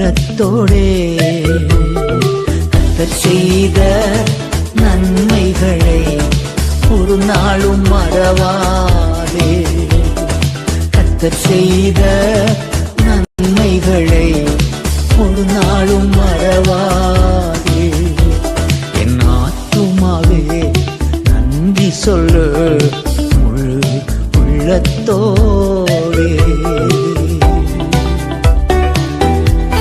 உள்ளத்தோடே கத்தர் செய்த நன்மைகளை ஒரு நாளும் மறவாதே. கத்தர் செய்த நன்மைகளை ஒரு நாளும் மறவாதே. என் ஆத்துமாவே நன்றி சொல்லு.